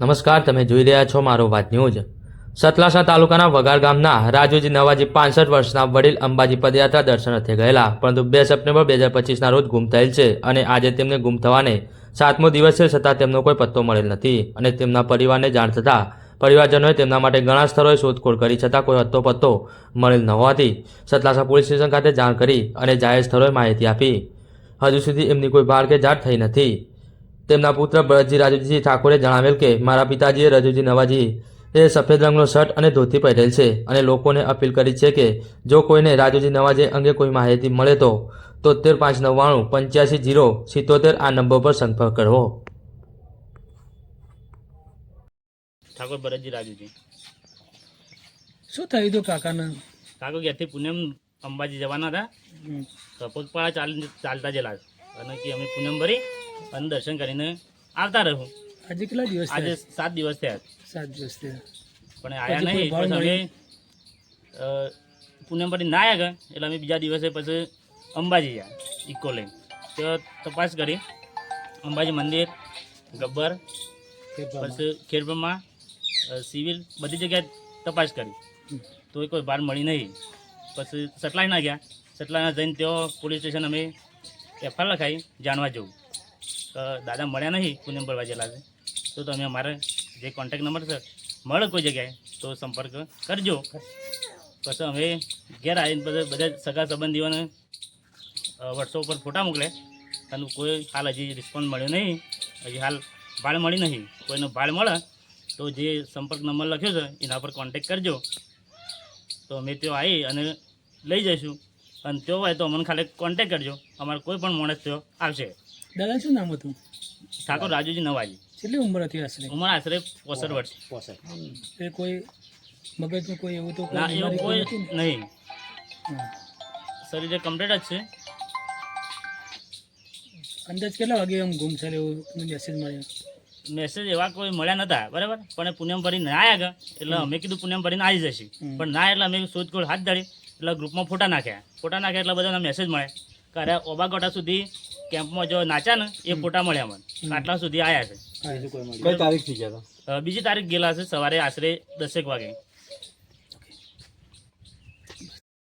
નમસ્કાર, તમે જોઈ રહ્યા છો મારો વાત ન્યૂઝ. સતલાસા તાલુકાના વગાર ગામના રાજુજી નવાજી પાંસઠ વર્ષના વડીલ અંબાજી પદયાત્રા દર્શનાર્થે ગયેલા, પરંતુ બે સપ્ટેમ્બર બે હજાર પચીસના રોજ ગુમ થયેલ છે અને આજે તેમને ગુમ થવાને સાતમો દિવસ છે છતાં તેમનો કોઈ પત્તો મળેલ નથી અને તેમના પરિવારને જાણ થતાં પરિવારજનોએ તેમના માટે ઘણા સ્થળોએ શોધખોળ કરી છતાં કોઈ હત્તો પત્તો મળેલ ન હોવાથી સતલાસા પોલીસ સ્ટેશન ખાતે જાણ કરી અને જાહેર સ્થળોએ માહિતી આપી. હજુ સુધી એમની કોઈ ભાર કે જાણ થઈ નથી. તેમના પુત્ર ભરતજી રાજુજી ઠાકોરે જણાવેલ કે મારા પિતાજીએ રજુજી નવાજી એ સફેદ રંગનો શર્ટ અને ધોતી પહેરેલ છે અને લોકોને અપીલ કરી છે કે જો કોઈને રાજુજી નવાજી અંગે કોઈ માહિતી મળે તો તોતેર પાંચ નવ્વાણું પંચ્યાસી જીરો સિત્તોતેર આ નંબર પર સંપર્ક કરવો. ઠાકોર ભરતજી રાજુજી. શું થયું હતું કાકાને? કાકો ઘેરથી પૂનમ અંબાજી જવાના હતા. તો પગપાળા ચાલ ચાલતા જેલા અને કે અમે પૂનમ ભરી અને દર્શન કરીને આવતા રહું. આજે કેટલા દિવસ આજે સાત દિવસ થયા. સાત દિવસ થયા. પણ આયા નહીં અમે અ, પૂનમ ભરી ના આવ્યા ગયા એટલે અમે બીજા દિવસે પછી અંબાજી ગયા ઇકો લઈને. તો તપાસ કરી અંબાજી મંદિર ગબ્બર પછી ખેડબ્રહ્મા સિવિલ બધી જગ્યાએ તપાસ કરી. તો કોઈ બહાર મળી નહીં. પછી સટલાઈ ના ગયા. સટલાઈના જઈને તેઓ પોલીસ સ્ટેશન અમે એફઆઈઆર લખાઈ જાણવા જવું. દાદા મળ્યા નહીં પૂનમ ભરવા જેલા છે. તો તમે અમારે જે કોન્ટેક નંબર છે, મળે કોઈ જગ્યાએ, તો સંપર્ક કરજો. પછી અમે ઘેર આવીને બધા બધા સગા સંબંધીઓને વોટ્સઅપ ઉપર ફોટા મોકલે. અને કોઈ હાલ હજી રિસ્પોન્સ મળ્યો નહીં, હજી હાલ ભાડ મળી નહીં. કોઈનો ભાડ મળે, તો જે સંપર્ક નંબર લખ્યો છે, એના પર કોન્ટેક કરજો. તો અમે ત્યાં આવી અને લઈ જઈશું. અને તેઓ હોય તો અમને ખાલી કોન્ટેક કરજો. અમારે કોઈ પણ માણસ તેઓ આવશે. દાદા શું નામ હતું? ઠાકોર રાજુજી નવાજી. કેટલી ઉંમર હતી આશરે? ઉંમર આશરે પોસઠ વર્ષ. એ કોઈ મગજનું કોઈ એવું તો કોઈ? નહીં. શરીર કમ્પ્લીટ જ છે. અંદાજ કેટલા વાગે એમ ગુમ થયેલ એવું મેસેજ મળ્યો? મેસેજ એવા કોઈ મળ્યા નતા બરાબર? પણ એ પૂનમ ભરીને ના આવ્યા એટલે અમે કીધું પૂનમ ભરીને આવી જશે. પણ ના એટલે અમે શોધખોળ હાથ ધરી એટલે ગ્રુપમાં ફોટા નાખ્યા. ફોટા નાખ્યા એટલે બધાને મેસેજ મળે કે અરે ઓબાગોટા સુધી કેમ્પમાં જો નાચ્યા ને એ ફોટા મળ્યા મને. આટલા સુધી આવ્યા છે. હા. કઈ તારીખથી ગયા અ, બીજી તારીખ ગયેલા છે સવારે આશરે દસેક વાગે.